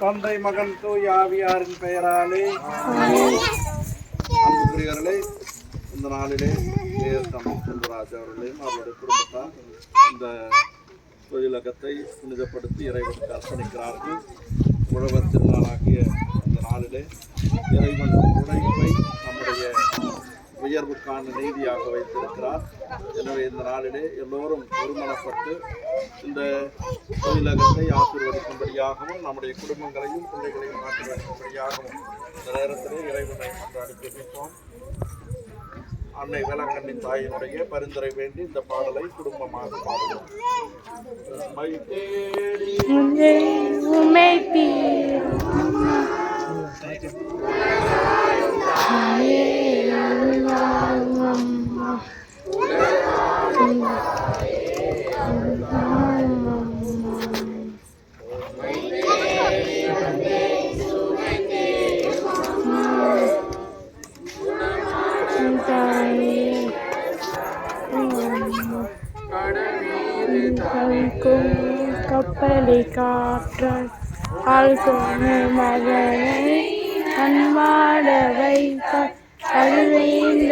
தந்தை மகன் தூய் ஆவியாரின் பெயராலே. அன்புக்குரியவர்களே இந்த நாளிலே ஏஎஸ்எம் செல்வராஜ் அவர்களையும் அவருடைய குடும்பத்தார் இந்த தொழிலகத்தை புனிதப்படுத்தி இறைவனுக்கு அர்ப்பணிக்கிறார்கள். உழவர் திருநாளாகிய இந்த நாளிலே இறைவன் உழைப்பை உயர்வுக்கான நீதியாக வைத்திருக்கிறார். எனவே இந்த நாளிலே எல்லோரும் ஒருமனப்பட்டு இந்த தொழிலகத்தை ஆசீர்வதிக்கும்படியாகவும் நம்முடைய குடும்பங்களையும் பிள்ளைகளையும் ஆசீர்வதிக்கும்படியாகவும் இந்த நேரத்திலே இறைவனை கொண்டாடி ஜெபிப்போம் அன்னை வேளாங்கண்ணி தாயினுடைய பரிந்துரை வேண்டி இந்த பாடலை குடும்பமாக பாடுவோம். தேடி கப்பலை காற்ற ஆழ்கோண மகனை அன்பாட வைத்த அழுவேந்த